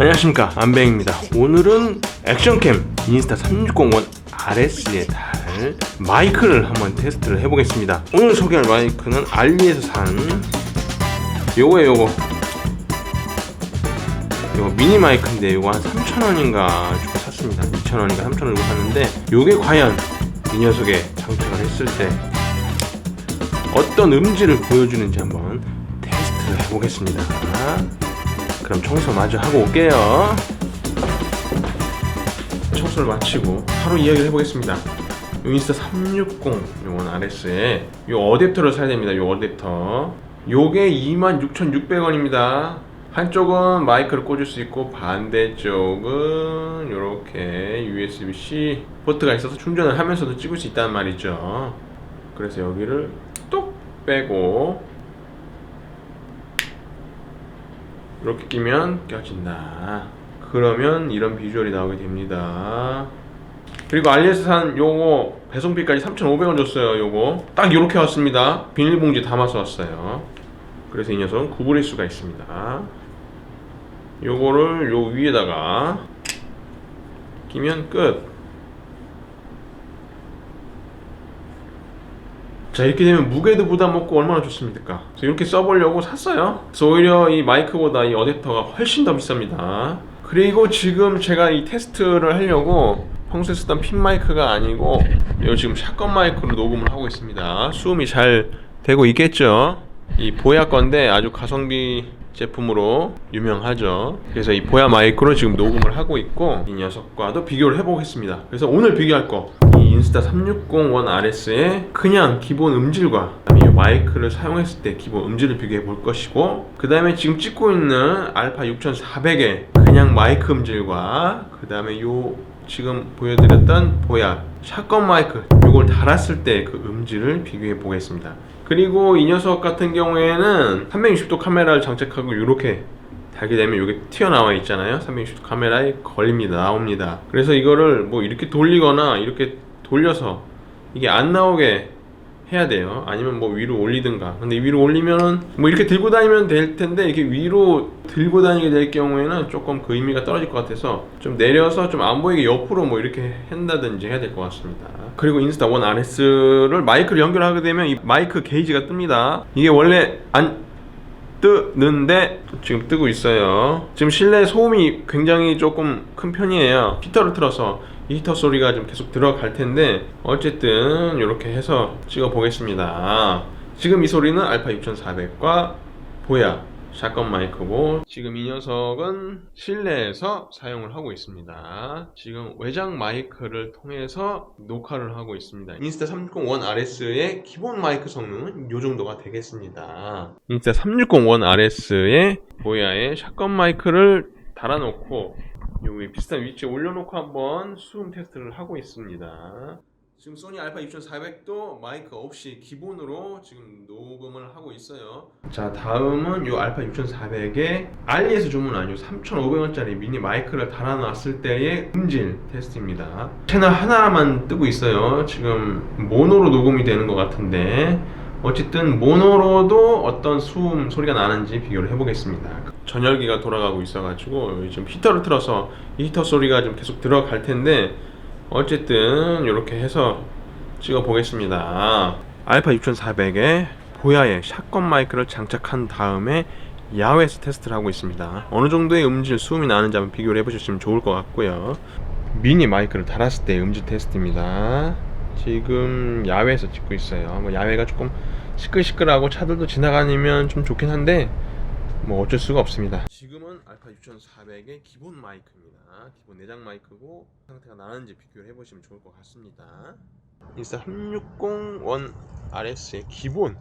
안녕하십니까. 안배입니다. 오늘은 액션캠 인스타 3601 RS에 달 마이크를 한번 테스트를 해보겠습니다. 오늘 소개할 마이크는 알리에서 산 요거에 요거. 요거 미니 마이크인데 요거 한 3,000원인가 주고 샀습니다. 2,000원인가 3,000원 주고 샀는데 요게 과연 이 녀석에 장착을 했을 때 어떤 음질을 보여주는지 한번 테스트를 해보겠습니다 그럼 청소 마저 하고 올게요. 청소를 마치고 바로 이야기를 해보겠습니다. 요 인스타 360 요건 RS에 요 어댑터를 사야 됩니다. 요 어댑터. 요게 26,600원입니다. 한쪽은 마이크를 꽂을 수 있고 반대쪽은 이렇게 USB-C 포트가 있어서 충전을 하면서도 찍을 수 있다는 말이죠. 그래서 여기를 뚝 빼고 이렇게 끼면 껴진다. 그러면 이런 비주얼이 나오게 됩니다. 그리고 알리에서 산 요거 배송비까지 3,500원 줬어요. 요거 딱 이렇게 왔습니다. 비닐봉지 담아서 왔어요. 그래서 이 녀석은 구부릴 수가 있습니다. 요거를 요 위에다가 끼면 끝. 자 이렇게 되면 무게도 부담 없고 얼마나 좋습니까? 그래서 이렇게 써보려고 샀어요. 그래서 오히려 이 마이크보다 이 어댑터가 훨씬 더 비쌉니다. 그리고 지금 제가 이 테스트를 하려고 평소에 쓰던 핀 마이크가 아니고 이 지금 샷건 마이크로 녹음을 하고 있습니다. 수음이 잘 되고 있겠죠? 이 보야 건데 아주 가성비 제품으로 유명하죠. 그래서 이 보야 마이크로 지금 녹음을 하고 있고 이 녀석과도 비교를 해보겠습니다. 그래서 오늘 비교할 거이 인스타 360 RS의 그냥 기본 음질과 이 마이크를 사용했을 때 기본 음질을 비교해 볼 것이고 그 다음에 지금 찍고 있는 알파 6400의 그냥 마이크 음질과 그 다음에 요 지금 보여드렸던 보야 샷건 마이크 요걸 달았을 때 그 음질을 비교해 보겠습니다. 그리고 이 녀석 같은 경우에는 360도 카메라를 장착하고 이렇게 달게 되면 이게 튀어나와 있잖아요. 360도 카메라에 걸립니다. 나옵니다. 그래서 이거를 뭐 이렇게 돌리거나 이렇게 돌려서 이게 안 나오게 해야 돼요. 아니면 뭐 위로 올리든가. 근데 위로 올리면은 뭐 이렇게 들고 다니면 될 텐데 이렇게 위로 들고 다니게 될 경우에는 조금 그 의미가 떨어질 것 같아서 좀 내려서 좀 안 보이게 옆으로 뭐 이렇게 한다든지 해야 될 것 같습니다. 그리고 인스타 원 RS를 마이크를 연결하게 되면 이 마이크 게이지가 뜹니다. 이게 원래 안 뜨는데 지금 뜨고 있어요. 지금 실내 소음이 굉장히 조금 큰 편이에요. 히터를 틀어서 이 히터 소리가 좀 계속 들어갈 텐데 어쨌든 이렇게 해서 찍어 보겠습니다. 지금 이 소리는 알파 6400과 보야 샷건 마이크고 지금 이 녀석은 실내에서 사용을 하고 있습니다. 지금 외장 마이크를 통해서 녹화를 하고 있습니다. 인스타 360 RS의 기본 마이크 성능은 이 정도가 되겠습니다. 인스타 360 RS의 보야의 샷건 마이크를 달아놓고 여기 비슷한 위치에 올려놓고 한번 수음 테스트를 하고 있습니다. 지금 소니 알파 6400도 마이크 없이 기본으로 지금 녹음을 하고 있어요. 자 다음은 이 알파 6400에 알리에서 주문한 이 3,500원짜리 미니 마이크를 달아놨을 때의 음질 테스트입니다. 채널 하나만 뜨고 있어요. 지금 모노로 녹음이 되는 것 같은데 어쨌든 모노로도 어떤 수음 소리가 나는지 비교를 해보겠습니다. 전열기가 돌아가고 있어가지고 지금 히터를 틀어서 이 히터 소리가 좀 계속 들어갈 텐데 어쨌든 이렇게 해서 찍어 보겠습니다. 알파 6400에 보야의 샷건 마이크를 장착한 다음에 야외에서 테스트를 하고 있습니다. 어느 정도의 음질 수음이 나는지 한번 비교를 해보셨으면 좋을 것 같고요. 미니 마이크를 달았을 때 음질 테스트입니다. 지금 야외에서 찍고 있어요. 뭐 야외가 조금 시끌시끌하고 차들도 지나가면 좀 좋긴 한데 뭐 어쩔 수가 없습니다. 지금은 알파 6400의 기본 마이크입니다. 기본 내장 마이크고 상태가 나는지 비교를 해보시면 좋을 것 같습니다. 인스타 360 RS의 기본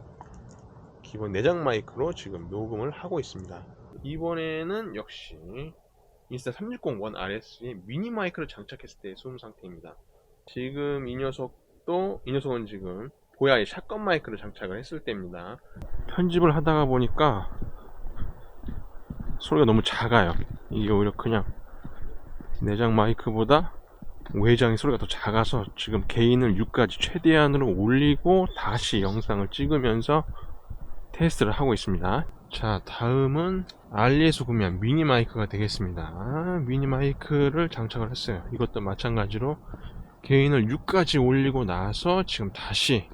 기본 내장 마이크로 지금 녹음을 하고 있습니다. 이번에는 역시 인스타 360 RS의 미니 마이크를 장착했을 때의 소음 상태입니다. 지금 이 녀석도 이 녀석은 지금 보야의 샷건 마이크를 장착을 했을 때입니다. 편집을 하다가 보니까 소리가 너무 작아요. 이게 오히려 그냥 내장 마이크보다 외장의 소리가 더 작아서 지금 개인을 6까지 최대한으로 올리고 다시 영상을 찍으면서 테스트를 하고 있습니다. 자 다음은 알리에서 구매한 미니 마이크가 되겠습니다 아, 미니 마이크를 장착을 했어요 이것도 마찬가지로 개인을 6까지 올리고 나서 지금 다시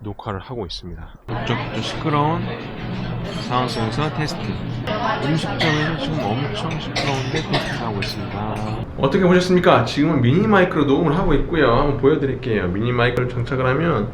녹화를 하고 있습니다 이쪽도 시끄러운 상황 속에서 테스트 음식점에서 지금 엄청 시끄러운데 테스트 하고 있습니다 어떻게 보셨습니까? 지금은 미니 마이크로 녹음을 하고 있고요 한번 보여드릴게요 미니 마이크를 장착을 하면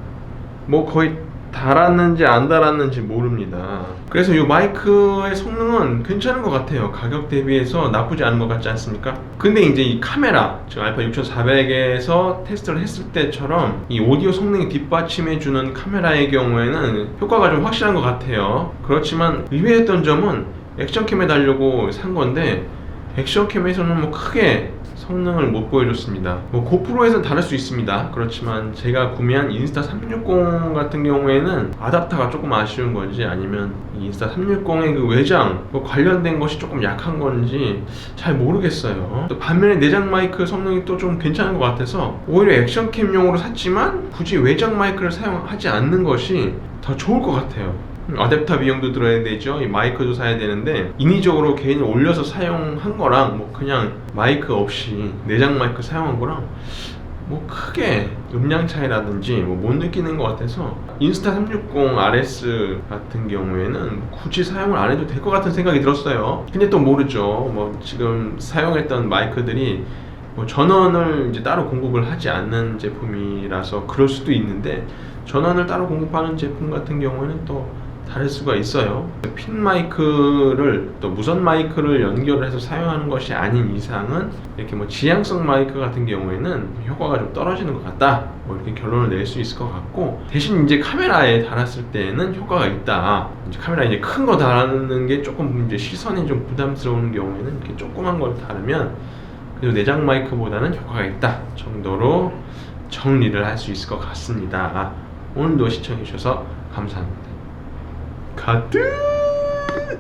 뭐 거의 달았는지 안 달았는지 모릅니다. 그래서 이 마이크의 성능은 괜찮은 것 같아요. 가격 대비해서 나쁘지 않은 것 같지 않습니까? 근데 이제 이 카메라, 즉 알파 6400에서 테스트를 했을 때처럼 이 오디오 성능이 뒷받침해주는 카메라의 경우에는 효과가 좀 확실한 것 같아요. 그렇지만 의외였던 점은 액션캠에 달려고 산 건데 액션캠에서는 뭐 크게 성능을 못 보여줬습니다. 뭐 고프로에서는 다를 수 있습니다. 그렇지만 제가 구매한 인스타 360 같은 경우에는 아답터가 조금 아쉬운 건지 아니면 이 인스타 360의 그 외장 뭐 관련된 것이 조금 약한 건지 잘 모르겠어요. 또 반면에 내장 마이크 성능이 또 좀 괜찮은 것 같아서 오히려 액션캠용으로 샀지만 굳이 외장 마이크를 사용하지 않는 것이 더 좋을 것 같아요. 아댑터 비용도 들어야 되죠. 이 마이크도 사야 되는데 인위적으로 개인을 올려서 사용한 거랑 뭐 그냥 마이크 없이 내장 마이크 사용한 거랑 뭐 크게 음량 차이라든지 뭐 못 느끼는 것 같아서 인스타 360 RS 같은 경우에는 굳이 사용을 안 해도 될 것 같은 생각이 들었어요. 근데 또 모르죠. 뭐 지금 사용했던 마이크들이 뭐 전원을 이제 따로 공급을 하지 않는 제품이라서 그럴 수도 있는데 전원을 따로 공급하는 제품 같은 경우에는 또 다를 수가 있어요. 핀 마이크를 또 무선 마이크를 연결을 해서 사용하는 것이 아닌 이상은 이렇게 뭐 지향성 마이크 같은 경우에는 효과가 좀 떨어지는 것 같다. 뭐 이렇게 결론을 낼 수 있을 것 같고 대신 이제 카메라에 달았을 때는 효과가 있다. 이제 카메라 이제 큰 거 달는 게 조금 이제 시선이 좀 부담스러운 경우에는 이렇게 조그만 걸 달으면 그래도 내장 마이크보다는 효과가 있다 정도로 정리를 할 수 있을 것 같습니다. 오늘도 시청해 주셔서 감사합니다. 가드!